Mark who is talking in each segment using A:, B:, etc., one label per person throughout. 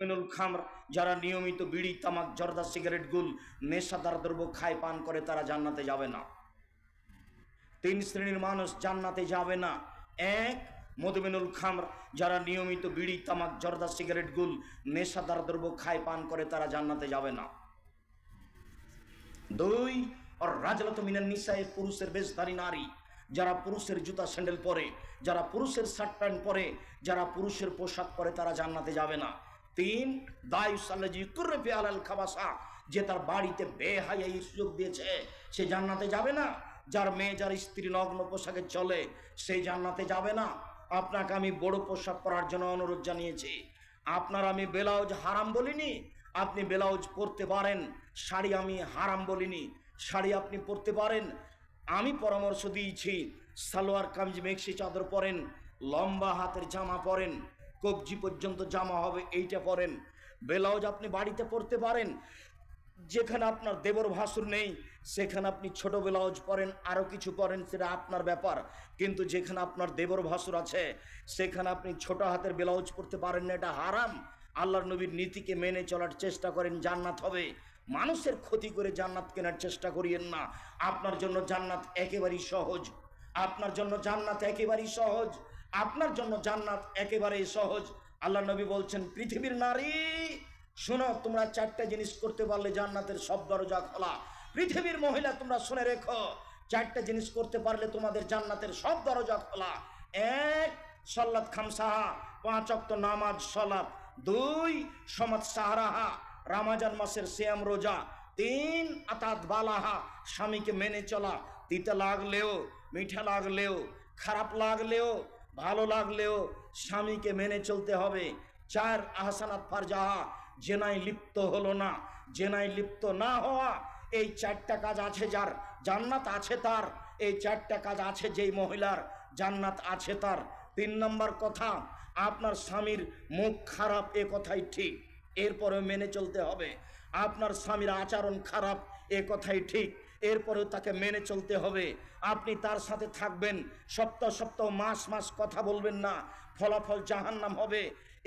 A: মিনুল খামর, যারা নিয়মিত বিড়ি, তামাক, জর্দা, সিগারেট, গুল, নেশাদার দ্রব্য খায়, পান করে, তারা জান্নাতে যাবে না। তিন শ্রেণির মানুষ জান্নাতে যাবে না। এক মধুমিনুল খামর, যারা নিয়মিত বিড়ি, তামাক, জর্দা, সিগারেট, গুল, নেশাদার দ্রব্য খায়, পান করে, তারা জান্নাতে যাবে না। দুই আর রাজলত মিনান নিসায়, পুরুষের বেশধারী নারী, যারা পুরুষের জুতা স্যান্ডেল পরে, যারা পুরুষের শার্ট প্যান্ট পরে, যারা পুরুষের পোশাক পরে, তারা জান্নাতে যাবে না। তিন আলাল খাবাসা, যে তার বাড়িতে বেহাইয়া সুযোগ দিয়েছে, সে জান্নাতে যাবে না। যার মেয়ে, যার স্ত্রী নগ্ন পোশাকে চলে সেই জান্নাতে যাবে না। আপনাকে আমি বড় পোশাক পরার জন্য অনুরোধ জানিয়েছি। আপনার আমি ব্লাউজ হারাম বলিনি, আপনি ব্লাউজ পরতে পারেন। শাড়ি আমি হারাম বলিনি, শাড়ি আপনি পরতে পারেন। আমি পরামর্শ দিয়েছি, সালোয়ার কামিজ মেক্সি চাদর পরেন, লম্বা হাতের জামা পরেন। কবজি পর্যন্ত জামা হবে, এইটা পরেন ব্লাউজ আপনি বাড়িতে পরতে পারেন, যেখানে আপনার দেবর ভাসুর নেই, সেখানে আপনি ছোট ব্লাউজ পরেন আরও কিছু পরেন, সেটা আপনার ব্যাপার। কিন্তু যেখানে আপনার দেবর ভাসুর আছে, সেখানে আপনি ছোট হাতের ব্লাউজ পরতে পারেন না, এটা হারাম। আল্লাহর নবীর নীতিকে মেনে চলার চেষ্টা করেন, জান্নাত হবে। মানুষের ক্ষতি করে জান্নাত কেনার চেষ্টা করিয়েন না। আপনার জন্য জান্নাত একেবারেই সহজ। আপনার জন্য জান্নাত একেবারেই সহজ। আপনার জন্য জান্নাত একেবারেই সহজ। আল্লাহ নবী বলছেন, পৃথিবীর নারী, শোনো, তোমরা চারটা জিনিস করতে পারলে জান্নাতের সব দরজা খোলা। পৃথিবীর মহিলা, তোমরা শুনে রেখো, চারটা জিনিস করতে পারলে তোমাদের জান্নাতের সব দরজা খোলা। এক সল্লাত খামসাহা, পাঁচ অক্ত নামাজ, সলাত। দুই, সমাজ সাহারাহা, রামাজান মাসের শ্যাম রোজা। তিন, আতাত বালাহা, স্বামীকে মেনে চলা। তিতে লাগলেও, মিঠা লাগলেও, খারাপ লাগলেও ভালো লাগলেও স্বামীকে মেনে চলতে হবে। চার আহসানাত ফারজাহা জেনায় লিপ্ত হলো না। জেনায় লিপ্ত না হওয়া এই চারটা কাজ আছে যার। জান্নাত আছে তার। এই চারটা কাজ আছে যেই মহিলার, জান্নাত আছে তার। তিন নম্বর কথা, আপনার স্বামীর মুখ খারাপ, এ কথাই ঠিক। এরপরে মেনে চলতে হবে। আপনার স্বামীর আচরণ খারাপ, এ কথাই ঠিক। এরপরেও তাকে মেনে চলতে হবে। আপনি তার সাথে থাকবেন। সপ্তাহ সপ্তাহ, মাস মাস কথা বলবেন না। ফলাফল জাহান্নাম হবে।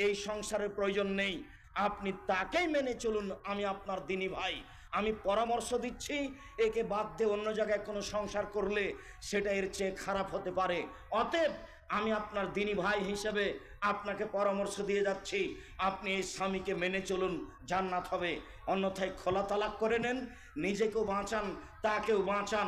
A: এই সংসারের প্রয়োজন নেই। আপনি তাকেই মেনে চলুন, আমি আপনার দিনী ভাই। আমি পরামর্শ দিচ্ছি, একে বাদ দিয়ে অন্য জায়গায় কোনো সংসার করলে সেটা এর চেয়ে খারাপ হতে পারে। অতএব আমি আপনার দিনী ভাই হিসেবে আপনাকে পরামর্শ দিয়ে যাচ্ছি। আপনি এই স্বামীকে মেনে চলুন, জান্নাত হবে। অন্যথায় খোলা তালাক করে নেন। নিজেকেও বাঁচান, তাকেও বাঁচান।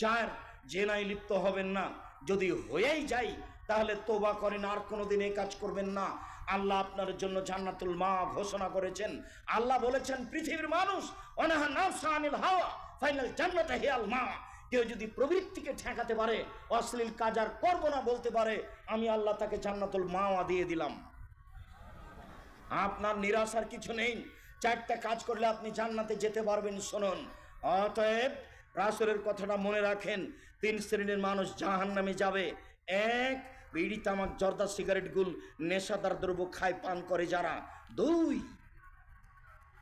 A: চার জেনায় লিপ্ত হবেন না, যদি হয়েই যাই তাহলে তোবা করেন, আর কোনোদিন এই কাজ করবেন না। আল্লাহ আপনার জন্য জান্নাতুল মা ঘোষণা করেছেন। আল্লাহ বলেছেন, পৃথিবীর মানুষ অনাহা হাওয়া, ফাইনাল হেয়াল মা। কেউ যদি প্রবৃত্তিকে ঠেকাতে পারে, অশ্লীল কাজ আর করব না বলতে পারে, আমি আল্লাহ তাকে জান্নাতুল মাওয়া দিয়ে দিলাম। আপনার নিরাশার কিছু নেই। চারটা কাজ করলে আপনি জান্নাতে যেতে পারবেন, শুনুন। অতএব রাসুলের কথাটা মনে রাখেন, তিন শ্রেণির মানুষ জাহান নামে যাবে। এক, বিড়ি, তামাক, জর্দা, সিগারেট, গুল, নেশাদার দ্রব্য খায়, পান করে যারা। দুই,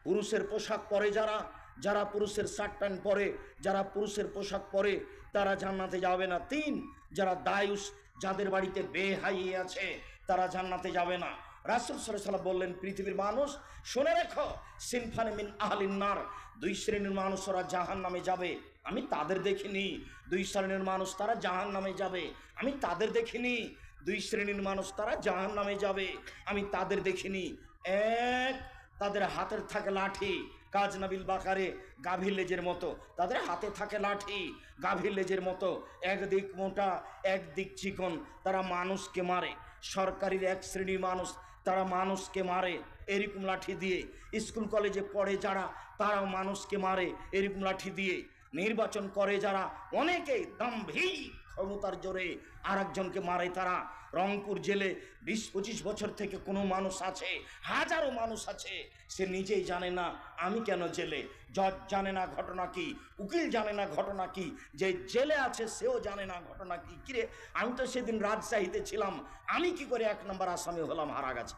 A: পুরুষের পোশাক পরে যারা যারা পুরুষের শার্ট প্যান্ট পরে, যারা পুরুষের পোশাক পরে, তারা জান্নাতে যাবে না। তিন, যারা দায়ুস, যাদের বাড়িতে বেহাইয়ে আছে, তারা জান্নাতে যাবে না। রাসুল সাল্লাম বললেন, পৃথিবীর মানুষ, শুনে রেখো, সিনফানে মিন আহলিন্নার দুই শ্রেণির মানুষ ওরা জাহান নামে যাবে। আমি তাদের দেখিনি। দুই শ্রেণির মানুষ তারা জাহান নামে যাবে। আমি তাদের দেখিনি। দুই শ্রেণির মানুষ তারা জাহান নামে যাবে। আমি তাদের দেখিনি। এক, তাদের হাতের থাকে লাঠি, কাজ নাবিল বাকারে, গাভীর লেজের মতো। তাদের হাতে থাকে লাঠি, গাভীর লেজের মতো। একদিক মোটা, একদিক চিকন। তারা মানুষকে মারে। সরকারির এক শ্রেণির মানুষ তারা মানুষকে মারে, এরকম লাঠি দিয়ে। স্কুল, কলেজে পড়ে যারা, তারাও মানুষকে মারে, এরকম লাঠি দিয়ে। নির্বাচন করে যারা, অনেকে দাম্ভিক ক্ষমতার জোরে আরেকজনকে মারে তারা। রংপুর জেলে বিশ, পঁচিশ বছর থেকে কোনো মানুষ আছে, হাজারো মানুষ আছে, সে নিজেই জানে না আমি কেন জেলে। জজ জানে না ঘটনা কি, উকিল জানে না ঘটনা কি, যে জেলে আছে সেও জানে না ঘটনা কি। কিরে আমি তো সেদিন রাজশাহীতে ছিলাম, আমি কি করে এক নম্বর আসামি হলাম? হারা গেছে।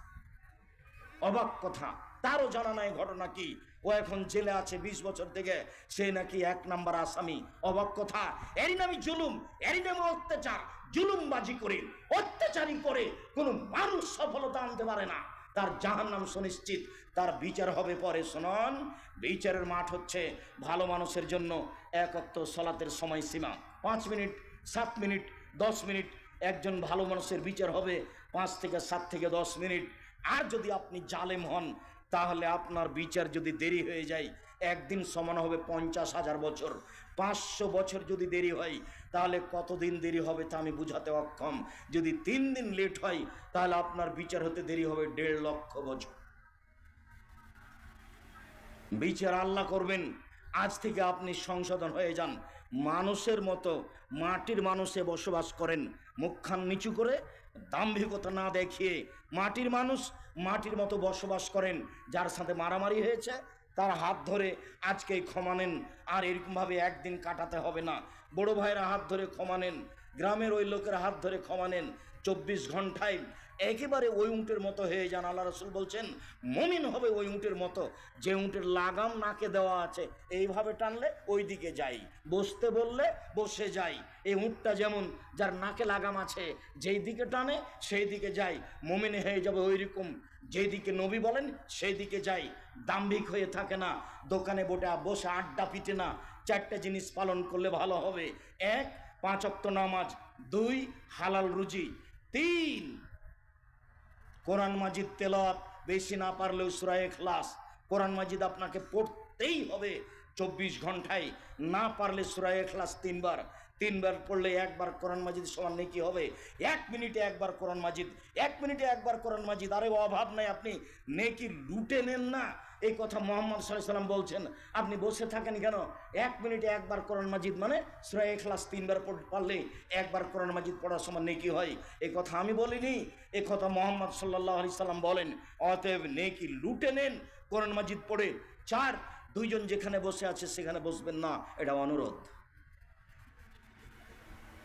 A: অবাক কথা, তারও জানা নাই ঘটনা কি। ও এখন জেলে আছে বিশ বছর থেকে। সে নাকি এক নাম্বার আসামি। অবাক কথা। এরই নামই জুলুম, এরই নামে অত্যাচার। জুলুমবাজি করে অত্যাচারী করে। কোনো মানুষ সফলতা আনতে পারে না। তার জাহান্নাম সুনিশ্চিত। তার বিচার হবে পরে। শোনন, বিচারের মাঠ হচ্ছে ভালো মানুষের জন্য এক অক্ত সলাতের সময়সীমা। পাঁচ মিনিট, সাত মিনিট, দশ মিনিট, একজন ভালো মানুষের বিচার হবে পাঁচ থেকে সাত থেকে দশ মিনিট। আর যদি আপনি জালেম হন তাহলে আপনার বিচার যদি দেরি হয়ে যায়, একদিন সমান হবে পঞ্চাশ হাজার বছর। পাঁচশো বছর যদি দেরি হয়, তাহলে কতদিন দেরি হবে তা আমি বুঝাতে অক্ষম। যদি তিন দিন লেট হয়, তাহলে আপনার বিচার হতে দেরি হবে দেড় লক্ষ বছর। বিচার আল্লাহ করবেন। আজ থেকে আপনি সংশোধন হয়ে যান। মানুষের মতো মাটির মানুষে বসবাস করেন। মুখখান নিচু করে দাম্ভিকতা না দেখিয়ে মাটির মানুষ মাটির মতো বসবাস করেন, যার সাথে মারামারি হয়েছে, তার হাত ধরে আজকেই ক্ষমা নেন। আর এরকমভাবে একদিন কাটাতে হবে না। বড় ভাইয়েরা হাত ধরে ক্ষমা নেন। গ্রামের ওই লোকের হাত ধরে ক্ষমা নেন। চব্বিশ ঘন্টায় একেবারে ওই উঁটের মতো হয়ে যান। আল্লাহ রসুল বলছেন, মমিন হবে ওই উঁটের মতো। যে উঁটের লাগাম নাকে দেওয়া আছে, এইভাবে টানলে ওই দিকে যাই। বসতে বললে বসে যাই। এই উঁটটা যেমন যার নাকে লাগাম আছে, যেই দিকে টানে সেই দিকে যাই। মমিন হয়ে যাবে ওই রকম যেই দিকে নবী বলেন, সেই দিকে যাই। দাম্ভিক হয়ে থাকে না। দোকানে বোটা বসে আড্ডা পিটে না। চারটে জিনিস পালন করলে ভালো হবে। এক পাঁচ অক্ত নামাজ, দুই, হালাল রুজি, তিন, কোরআন মাজিদ তেলত বেশি না পারলেও সুরায় খ্লাস কোরআন মাজিদ আপনাকে পড়তেই হবে চব্বিশ ঘন্টায়, না পারলে সুরায় খ্লাস তিনবার। তিনবার পড়লে একবার কোরআন মাজিদ সমান নেই কি হবে? এক মিনিটে একবার কোরআন মাজিদ, এক মিনিটে একবার কোরআন মাজিদ। আরে অভাব নাই, আপনি নেকি লুটে নেন না? এই কথা মোহাম্মদ সাল্লাহ সাল্লাম বলছেন। আপনি বসে থাকেন কেন? এক মিনিটে একবার কোরআন মাজিদ মানে সুরায় ক্লাস তিনবার পারলে একবার কোরআন মাজিদ পড়ার সময় নেকি হয়। এই কথা আমি বলিনি, এ কথা মোহাম্মদ সাল্লাহ আলি সাল্লাম বলেন। অতএব নেকি লুটে নেন, কোরআন মাজিদ পড়ে। চার, দুইজন যেখানে বসে আছে সেখানে বসবেন না, এটা অনুরোধ।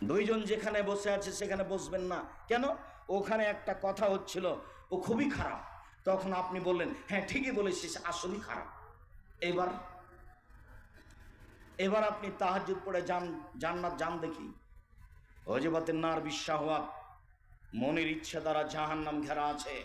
A: দুইজন যেখানে বসে আছে সেখানে বসবেন না। কেন? ওখানে একটা কথা হচ্ছিল, ও খুবই খারাপ। তখন আপনি বললেন হ্যাঁ ঠিকই বলেছিস, আসলেই খারাপ। এবার এবার আপনি তাহাজুদ পড়ে যান, জান্নাত যান দেখি। অজবাতের নার বিশ্বাহওয়াত মনের ইচ্ছা দ্বারা জাহান নাম ঘেরা আছে।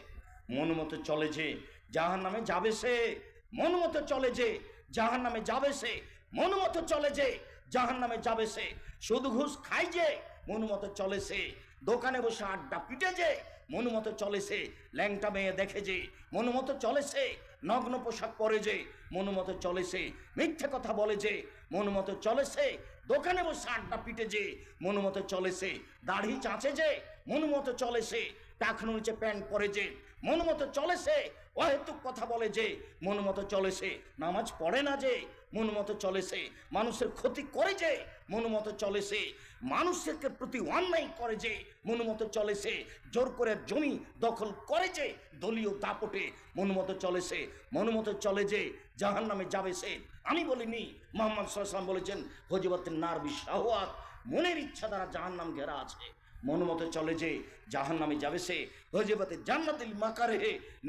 A: মন মতো চলে যে জাহান নামে যাবে সে। মন মতো চলে যে জাহান নামে যাবে সে। মন মতো চলে যে জাহান নামে যাবে সে। শুধু ঘুষ খাই যে, মন মতো চলে সে। দোকানে বসে আড্ডা পিটে যে, মন মতো চলে সে। ল্যাংটা মেয়ে দেখে যে, মন মতো চলে সে। নগ্ন পোশাক পরে যে, মন মতো চলে সে। মিথ্যে কথা বলে যে, মন মতো চলে সে। দোকানে বসে আড্ডা পিটে যে, মন মতো চলে সে। দাড়ি চাঁচে যে, মন মতো চলে সে। টাকনো নিচে প্যান্ট পরে যে, মন মতো চলে সে। অহেতুক কথা বলে যে, মন মতো চলে সে। নামাজ পড়ে না যে মন মতো চলে সে, মানুষের ক্ষতি করে যে, মন মতো চলে সে, মানুষের প্রতি অন্যায় করে যে, মন মতো চলে সে, জোর করে জমি দখল করে যে, দলীয় দাপটে মন মতো চলে সে, মন মতো চলে যে জাহান নামে যাবে সে। আমি বলিনি, মোহাম্মদ সাল্লাম বলেছেন হজিবতের নার বিশ্বাহাত মনের ইচ্ছা দ্বারা জাহান নাম ঘেরা আছে। মনোমতে চলে যে জাহান নামে যাবে সে। হজেবাতে জান্নাতিল মাকারে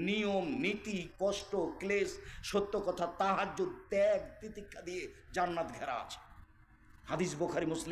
A: নিয়ম, নীতি, কষ্ট, ক্লেশ, সত্য কথা তাহার্য ত্যাগ, তিতিক্ষা দিয়ে জান্নাত ঘেরা আছে। হাদিস বোখারি, মুসলিম।